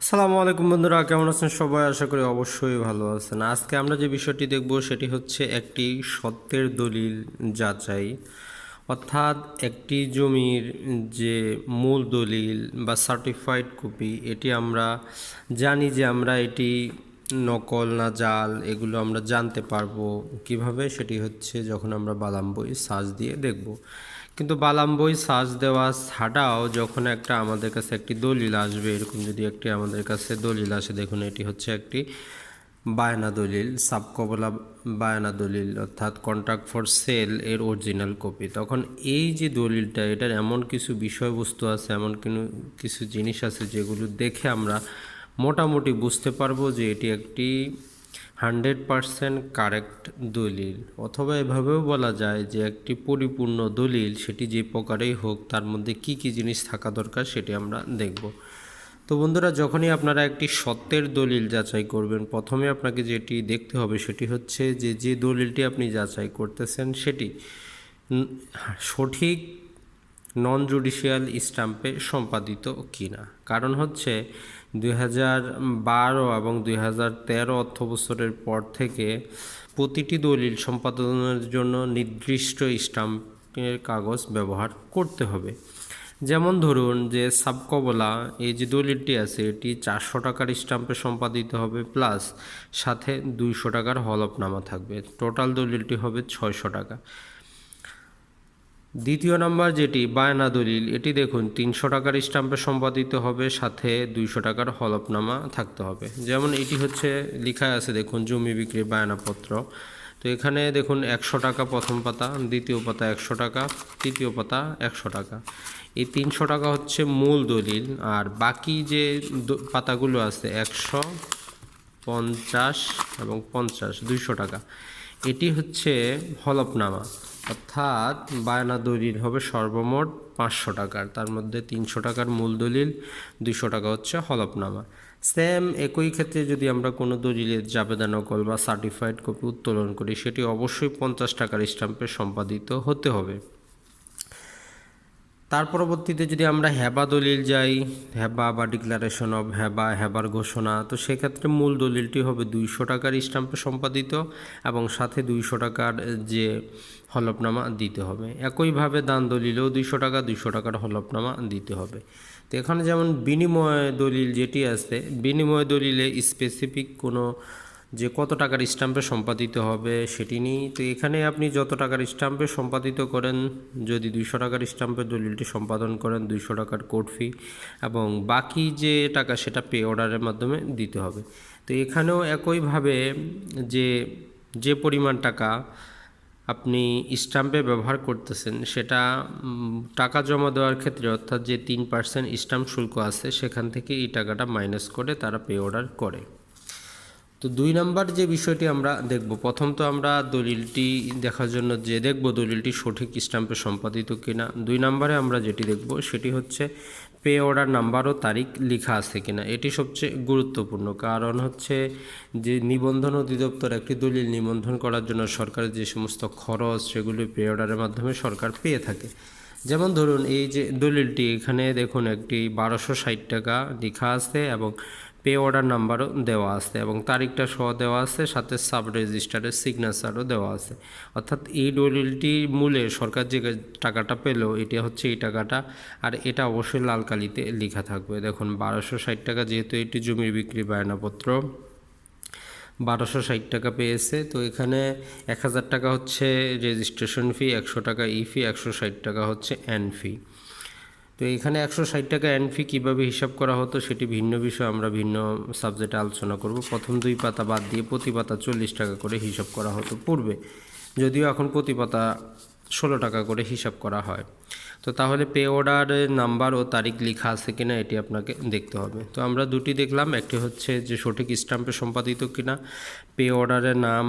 আসসালামু আলাইকুম বন্ধুরা, কেমন আছেন সবাই? আশা করি অবশ্যই ভালো আছেন। আজকে আমরা যে বিষয়টি দেখব, সেটি হচ্ছে একটি সত্যের দলিল যাচাই। অর্থাৎ একটি জমির যে মূল দলিল বা সার্টিফাইড কপি এটি আমরা জানি যে আমরা এটি নকল না জাল, এগুলো আমরা জানতে পারব। কীভাবে? সেটি হচ্ছে যখন আমরা বালাম বই সার্চ দিয়ে দেখব। কিন্তু বালাম বই সার্চ দেওয়া ছাড়াও যখন একটা আমাদের কাছে একটি দলিল আসবে, এরকম যদি একটি আমাদের কাছে দলিল আসে, দেখুন এটি হচ্ছে একটি বায়না দলিল সাবকবলা বায়না দলিল, অর্থাৎ কন্ট্রাক্ট ফর সেল এর অরিজিনাল কপি তখন এই যে দলিলটা, এটার এমন কিছু বিষয়বস্তু আছে, এমন কিছু জিনিস আছে যেগুলো দেখে আমরা মোটামুটি বুঝতে পারব যে এটি একটি হান্ড্রেড পারসেন্ট কারেক্ট দলিল। অথবা এভাবেও বলা যায় যে একটি পরিপূর্ণ দলিল, সেটি যে প্রকারেই হোক, তার মধ্যে কি কি জিনিস থাকা দরকার সেটি আমরা দেখব। তো বন্ধুরা, যখনই আপনারা একটি সত্যের দলিল যাচাই করবেন, প্রথমে আপনাকে যেটি দেখতে হবে সেটি হচ্ছে যে যে দলিলটি আপনি যাচাই করতেছেন সেটি সঠিক নন জুডিশিয়াল স্ট্যাম্পে সম্পাদিত কিনা। কারণ হচ্ছে দুই হাজার বারো এবং দুই হাজার তেরো পর থেকে প্রতিটি দলিল সম্পাদনের জন্য নির্দিষ্ট স্ট্যাম্পের কাগজ ব্যবহার করতে হবে। যেমন ধরুন যে সাবকবলা, এই যে দলিলটি আছে, এটি চারশো টাকার স্ট্যাম্পে সম্পাদিত হবে, প্লাস সাথে দুইশো টাকার হলফনামা থাকবে। টোটাল দলিলটি হবে ছয়শো টাকা। দ্বিতীয় নাম্বার যেটি বায়না দলিল এটি দেখুন, তিনশো টাকার স্ট্যাম্পে সম্পাদিত হবে, সাথে দুইশো টাকার হলফনামা থাকতে হবে। যেমন এটি হচ্ছে লেখা আছে, দেখুন, জমি বিক্রি, বায়নাপত্র। তো এখানে দেখুন, একশো টাকা প্রথম পাতা, দ্বিতীয় পাতা একশো টাকা, তৃতীয় পাতা একশো টাকা। এই তিনশো টাকা হচ্ছে মূল দলিল, আর বাকি যে পাতাগুলো আছে, একশো পঞ্চাশ এবং পঞ্চাশ, দুইশো টাকা। এটি হচ্ছে হলফনামা। অর্থাৎ বায়না দলিল হবে সর্বমোট পাঁচশো টাকার। তার মধ্যে তিনশো টাকার মূল দলিল, দুইশো টাকা হচ্ছে হলফনামা। সেম একই ক্ষেত্রে যদি আমরা কোনো দলিলের জাবেদা নকল বা সার্টিফাইড কপি উত্তোলন করি, সেটি অবশ্যই পঞ্চাশ টাকার স্ট্যাম্পে সম্পাদিত হতে হবে। তার পরবর্তীতে যদি আমরা হেবা দলিল যাই হেবা বা ডিক্লারেশন অব হেবা হেবার ঘোষণা, তো সেক্ষেত্রে মূল দলিলটি হবে দুইশো টাকার স্ট্যাম্পে সম্পাদিত এবং সাথে দুইশো টাকার যে হলফনামা দিতে হবে। একইভাবে দান দলিলেও দুইশো টাকা, দুইশো টাকার হলফনামা দিতে হবে। তো এখানে যেমন বিনিময় দলিল যেটি আছে, বিনিময় দলিলে স্পেসিফিক কোনো যে কত টাকার স্ট্যাম্পে সম্পাদিত হবে সেটি নেই তো এখানে আপনি যত টাকার স্ট্যাম্পে সম্পাদিত করেন, যদি দুইশো টাকার স্ট্যাম্পের দলিলটি সম্পাদন করেন, দুইশো টাকার কোর্ট ফি এবং বাকি যে টাকা সেটা পে অর্ডারের মাধ্যমে দিতে হবে। তো এখানেও একইভাবে যে যে পরিমাণ টাকা আপনি স্ট্যাম্পে ব্যবহার করতেছেন, সেটা টাকা জমা দেওয়ার ক্ষেত্রে অর্থাৎ যে তিন পার্সেন্ট স্ট্যাম্প শুল্ক আছে, সেখান থেকে এই টাকাটা মাইনাস করে তারা পে অর্ডার করে। তো দুই নাম্বার যে বিষয়টি আমরা দেখব, প্রথম তো আমরা দলিলটি দেখার জন্য যে দেখব দলিলটি সঠিক স্ট্যাম্পে সম্পাদিত কিনা, দুই নাম্বারে আমরা যেটি দেখব সেটি হচ্ছে পে অর্ডার নাম্বার ও তারিখ লেখা আছে কিনা, এটি সবচেয়ে গুরুত্বপূর্ণ কারণ হচ্ছে যে নিবন্ধন অধিদপ্তর একটি দলিল নিবন্ধন করার জন্য সরকারের যে সমস্ত খরচ সেগুলি পে অর্ডারের মাধ্যমে সরকার পেয়ে থাকে। যেমন ধরুন এই যে দলিলটি, এখানে দেখুন একটি বারোশো ষাট টাকা লেখা আছে এবং পে অর্ডার নাম্বারও দেওয়া আছে এবং তারিখটা সহ দেওয়া আছে, সাথে সাব রেজিস্টারের সিগনেচারও দেওয়া আছে। অর্থাৎ এই দলিলটি মূলে সরকার যে টাকাটা পেল, এটা হচ্ছে এই টাকাটা, আর এটা অবশ্যই লাল কালিতে লেখা থাকবে। দেখুন, বারোশো ষাট টাকা যেহেতু এটি জমির বিক্রি বায়নাপত্র, বারোশো ষাট টাকা পেয়েছে। তো এখানে এক হাজার টাকা হচ্ছে রেজিস্ট্রেশন ফি, একশো টাকা ই ফি, একশো ষাট টাকা হচ্ছে অ্যান ফি। তো এখানে একশো ষাট টাকা অ্যান ফি কীভাবে হিসাব করা হতো সেটি ভিন্ন বিষয়, আমরা ভিন্ন সাবজেক্টে আলোচনা করব। প্রথম দুই পাতা বাদ দিয়ে প্রতি পাতা চল্লিশ টাকা করে হিসাব করা হতো পূর্বে, যদিও এখন প্রতি পাতা ষোলো টাকা করে হিসাব করা হয়। তো তাহলে পে অর্ডারের নাম্বার ও তারিখ লেখা আছে কিনা এটি আপনাকে দেখতে হবে। তো আমরা দুটি দেখলাম, একটি হচ্ছে যে সঠিক স্ট্যাম্পে সম্পাদিত কিনা পে অর্ডারের নাম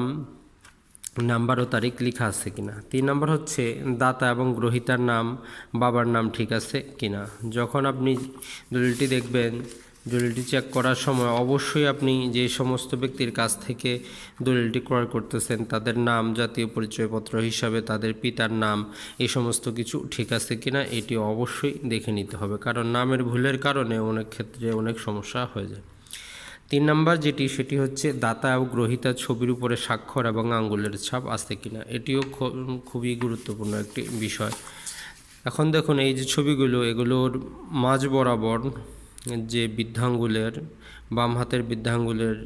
নাম্বার ও তারিখ লেখা আছে কিনা। তিন নাম্বার হচ্ছে দাতা এবং গ্রহিতার নাম, বাবার নাম ঠিক আছে কিনা। যখন আপনি দলিলটি দেখবেন, দলিলটি চেক করার সময় অবশ্যই আপনি যে সমস্ত ব্যক্তির কাছ থেকে দলিলটি ক্রয় করতেছেন, তাদের নাম, জাতীয় পরিচয়পত্র হিসাবে তাদের পিতার নাম এই সমস্ত কিছু ঠিক আছে কিনা, এটি অবশ্যই দেখে নিতে হবে। কারণ নামের ভুলের কারণে অনেক ক্ষেত্রে অনেক সমস্যা হয়ে যায়। তিন নাম্বার যেটি, সেটি হচ্ছে দাতা ও গ্রহিতা ছবির উপরে স্বাক্ষর এবং আঙ্গুলের ছাপ আছে কিনা। এটিও খুবই গুরুত্বপূর্ণ একটি বিষয়। এখন দেখুন, এই যে ছবিগুলো, এগুলোর মাঝ বরাবর যে বৃদ্ধাঙ্গুলের, বাম হাতের বৃদ্ধাঙ্গুলের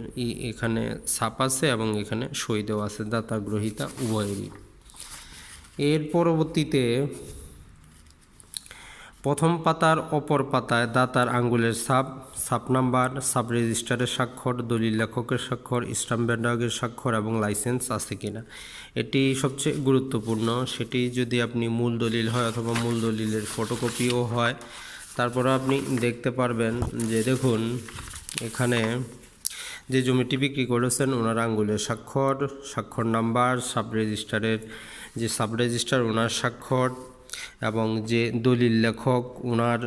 এখানে ছাপ আছে এবং এখানে সই দেওয়া আছে দাতা, গ্রহিতা, উভয়েরই। এর পরবর্তীতে প্রথম পাতার অপর পাতায় দাতার আঙ্গুলের ছাপ ছাপ নাম্বার, সাব রেজিস্টারের স্বাক্ষর, দলিল লেখকের স্বাক্ষর, স্টাম্প ব্যান্ডাগের স্বাক্ষর এবং লাইসেন্স আছে কিনা। এটি সবচেয়ে গুরুত্বপূর্ণ। সেটি যদি আপনি মূল দলিল হয় অথবা মূল দলিলের ফটোকপিও হয়, তারপরে আপনি দেখতে পারবেন যে দেখুন, এখানে যে জমিটি বিক্রি করেছেন, ওনার আঙ্গুলের স্বাক্ষর স্বাক্ষর নাম্বার, সাব রেজিস্টারের যে সাব রেজিস্টার, ওনার স্বাক্ষর এবং যে দলিল লেখক ওনার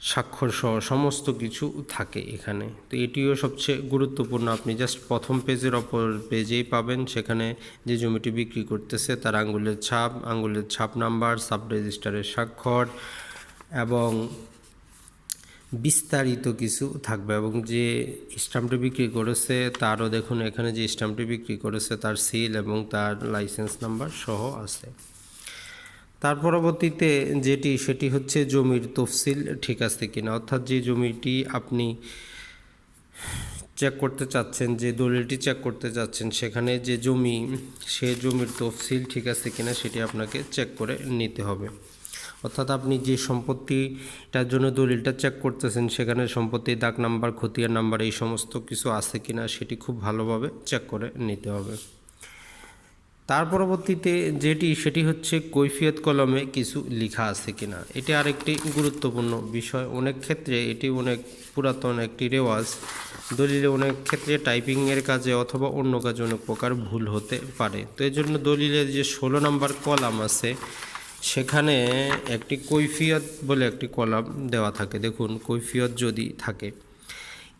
স্বাক্ষর সহ সমস্ত কিছু থাকে এখানে। তো এটিও সবচেয়ে গুরুত্বপূর্ণ। আপনি জাস্ট প্রথম পেজের অপর পেজেই পাবেন। সেখানে যে জমিটি বিক্রি করতেছে, তার আঙ্গুলের ছাপ আঙ্গুলের ছাপ নাম্বার সাব রেজিস্টারের স্বাক্ষর এবং বিস্তারিত কিছু থাকবে এবং যে স্টাম্পটি বিক্রি করেছে, তারও দেখুন, এখানে যে স্টাম্পটি বিক্রি করেছে, তার সিল এবং তার লাইসেন্স নাম্বার সহ আছে। তার পরবর্তীতে যেটি, সেটি হচ্ছে জমির তফসিল ঠিক আছে কিনা? অর্থাৎ যে জমিটি আপনি চেক করতে চাচ্ছেন, যে দলিলটি চেক করতে চাচ্ছেন, সেখানে যে জমি, সে জমির তফসিল ঠিক আছে কিনা সেটি আপনাকে চেক করে নিতে হবে। অর্থাৎ আপনি যে সম্পত্তিটার জন্য দলিলটা চেক করতেছেন, সেখানে সম্পত্তির দাগ নাম্বার, খতিয়ান নাম্বার, এই সমস্ত কিছু আছে কিনা, সেটি খুব ভালোভাবে চেক করে নিতে হবে। তার পরবর্তীতে যেটি, সেটি হচ্ছে কৈফিয়ত কলমে কিছু লেখা আছে কিনা। এটি আরেকটি গুরুত্বপূর্ণ বিষয়। অনেক ক্ষেত্রে এটি অনেক পুরাতন একটি রেওয়াজ। দলিলে অনেক ক্ষেত্রে টাইপিংয়ের কাজে অথবা অন্য কাজে অনেক প্রকার ভুল হতে পারে। তো এই জন্য দলিলের যে ষোলো নম্বর কলাম আছে, সেখানে একটি কৈফিয়ত বলে একটি কলাম দেওয়া থাকে। দেখুন, কৈফিয়ত যদি থাকে।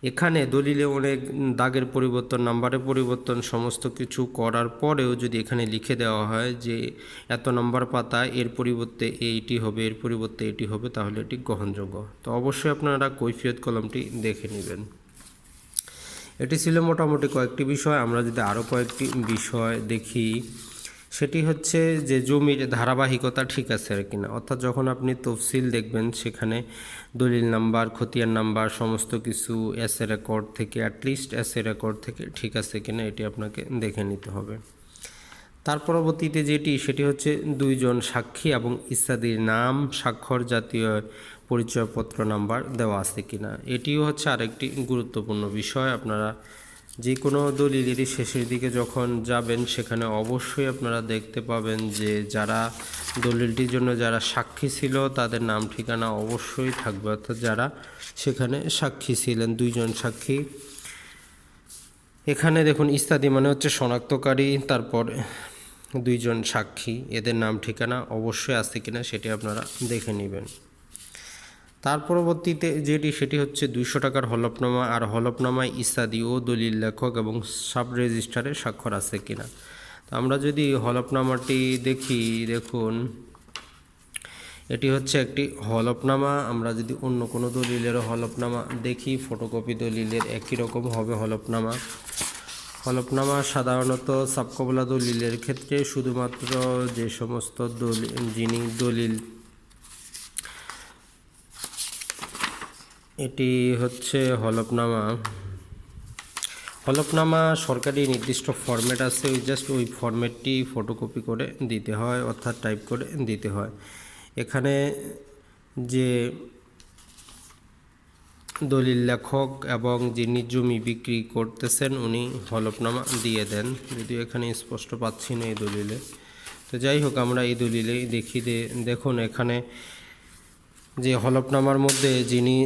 এখানে দলিলে অনেক দাগের পরিবর্তন, নাম্বারের পরিবর্তন, সমস্ত কিছু করার পরেও যদি এখানে লিখে দেওয়া হয় যে এত নম্বর পাতা, এর পরিবর্তে এইটি হবে, এর পরিবর্তে এটি হবে, তাহলে এটি গ্রহণযোগ্য। তো অবশ্যই আপনারা কৈফিয়ত কলমটি দেখে নেবেন। এটি ছিল মোটামুটি কয়েকটি বিষয়। আমরা যদি আরও কয়েকটি বিষয় দেখি সেটি হচ্ছে যে জমির ধারাবাহিকতা ঠিক আছে আর কিনা অর্থাৎ যখন আপনি তফসিল দেখবেন, সেখানে দলিল নাম্বার, খতিয়ান নাম্বার, সমস্ত কিছু এস রেকর্ড থেকে অ্যাটলিস্ট এস রেকর্ড থেকে ঠিক আছে কিনা, এটি আপনাকে দেখে নিতে হবে। তার পরবর্তীতে যেটি, সেটি হচ্ছে দুইজন সাক্ষী এবং ইত্যাদির নাম, স্বাক্ষর জাতীয় পরিচয়পত্র নাম্বার দেওয়া আছে কিনা। এটিও হচ্ছে আরেকটি গুরুত্বপূর্ণ বিষয়, আপনারা যে কোনো দলিলেরই শেষের দিকে যখন যাবেন, সেখানে অবশ্যই আপনারা দেখতে পাবেন যে যারা দলিলটির জন্য যারা সাক্ষী ছিল, তাদের নাম ঠিকানা অবশ্যই থাকবে। অর্থাৎ যারা সেখানে সাক্ষী ছিলেন, দুইজন সাক্ষী। এখানে দেখুন, ইস্তাদি মানে হচ্ছে শনাক্তকারী, তারপর দুইজন সাক্ষী। এদের নাম ঠিকানা অবশ্যই আছে কিনা, সেটি আপনারা দেখে নেবেন। তার পরবর্তীতে যেটি, সেটি হচ্ছে দুইশো টাকার হলফনামা, আর হলফনামায় ইস্তাদি ও দলিল লেখক এবং সাব রেজিস্টারে স্বাক্ষর আছে কিনা। তো আমরা যদি হলফনামাটি দেখি, দেখুন, এটি হচ্ছে একটি হলফনামা। আমরা যদি অন্য কোনো দলিলেরও হলফনামা দেখি, ফটোকপি দলিলের একই রকম হবে হলফনামা। হলফনামা সাধারণত সাবকবলা দলিলের ক্ষেত্রে শুধুমাত্র যে সমস্ত দলিল, যিনি দলিল এটি হচ্ছে হলফনামা। হলফনামা সরকারি নির্দিষ্ট ফরম্যাট আছে, ওই জাস্ট ওই ফরম্যাটটি ফটোকপি করে দিতে হয়, অর্থাৎ টাইপ করে দিতে হয়। এখানে যে দলিল লেখক এবং যিনি জমি বিক্রি করতেছেন, উনি হলফনামা দিয়ে দেন। যদিও এখানে স্পষ্ট পাচ্ছি না এই দলিলে। তো যাই হোক, আমরা এই দলিলেই দেখি দেখুন, এখানে যে হলফনামার মধ্যে যিনি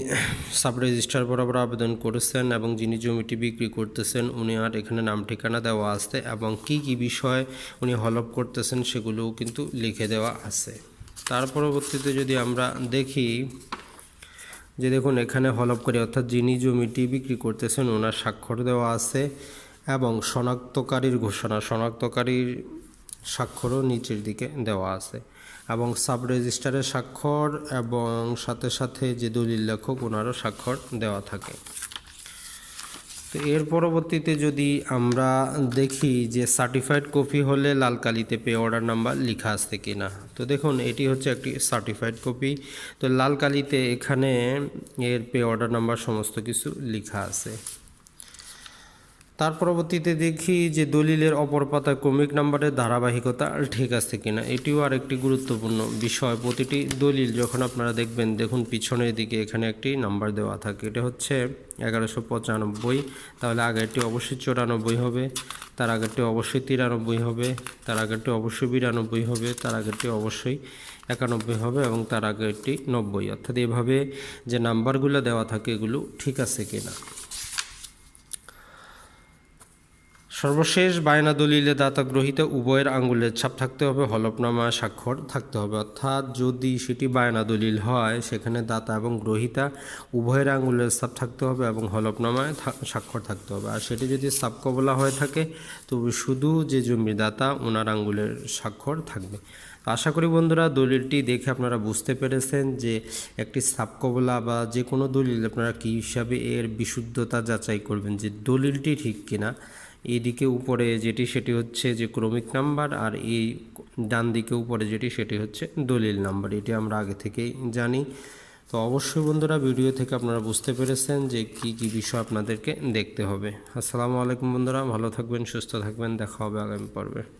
সাব রেজিস্ট্রার বরাবর আবেদন করেছেন এবং যিনি জমিটি বিক্রি করতেছেন, উনি আর এখানে নাম, ঠিকানা দেওয়া আছে এবং কি কি বিষয় উনি হলফ করতেছেন সেগুলোও কিন্তু লিখে দেওয়া আছে। তার পরবর্তীতে যদি আমরা দেখি যে দেখুন, এখানে হলফকারী অর্থাৎ যিনি জমিটি বিক্রি করতেছেন, ওনার স্বাক্ষর দেওয়া আছে এবং শনাক্তকারীর ঘোষণা, শনাক্তকারীর স্বাক্ষরও নিচের দিকে দেওয়া আছে। এবং সাব রেজিস্টারের স্বাক্ষর এবং সাথে সাথে যে দলিল লেখক ওনারও স্বাক্ষর দেওয়া থাকে। তো এর পরবর্তীতে যদি আমরা দেখি যে সার্টিফাইড কপি হলে লাল কালিতে পে অর্ডার নাম্বার লেখা আছে কিনা। তো দেখুন, এটি হচ্ছে একটি সার্টিফাইড কপি তো লাল কালিতে এখানে এর পে অর্ডার নাম্বার সমস্ত কিছু লেখা আছে। তার পরবর্তীতে দেখি যে দলিলের অপর পাতায় ক্রমিক নাম্বারের ধারাবাহিকতা ঠিক আছে কিনা, এটিও আর একটি গুরুত্বপূর্ণ বিষয়। প্রতিটি দলিল যখন আপনারা দেখবেন, দেখুন পিছনের দিকে এখানে একটি নাম্বার দেওয়া থাকে, এটা হচ্ছে এগারোশো পঁচানব্বই। তাহলে আগেরটি অবশ্যই চুরানব্বই হবে, তার আগেরটি অবশ্যই তিরানব্বই হবে, তার আগেরটি অবশ্যই বিরানব্বই হবে, তার আগেরটি অবশ্যই একানব্বই হবে এবং তার আগেরটি নব্বই। অর্থাৎ এভাবে যে নাম্বারগুলো দেওয়া থাকে, এগুলো ঠিক আছে কিনা। সর্বশেষ বায়না দলিলে দাতা গ্রহীতা উভয়ের আঙ্গুলের ছাপ থাকতে হবে, হলফনামা স্বাক্ষর থাকতে হবে। অর্থাৎ যদি সেটি বায়না দলিল হয়, সেখানে দাতা এবং গ্রহীতা উভয়ের আঙ্গুলের ছাপ থাকতে হবে এবং হলফনামায় স্বাক্ষর থাকতে হবে। আর সেটি যদি সাব কবলা হয়ে থাকে, তবে শুধু যে জমির দাতা ওনার আঙ্গুলের স্বাক্ষর থাকবে। আশা করি বন্ধুরা, দলিলটি দেখে আপনারা বুঝতে পেরেছেন যে একটি সাবকবলা বা যে কোনো দলিল আপনারা কী হিসাবে এর বিশুদ্ধতা যাচাই করবেন, যে দলিলটি ঠিক কিনা। এদিকে উপরে যেটি, সেটি হচ্ছে যে ক্রমিক নাম্বার আর এই ডান দিকে উপরে যেটি, সেটি হচ্ছে দলিল নাম্বার। এটি আমরা আগে থেকেই জানি। তো অবশ্যই বন্ধুরা ভিডিও থেকে আপনারা বুঝতে পেরেছেন যে কি কি বিষয় আপনাদেরকে দেখতে হবে। আসসালামু আলাইকুম বন্ধুরা, ভালো থাকবেন, সুস্থ থাকবেন, দেখা হবে আগামী পর্বে।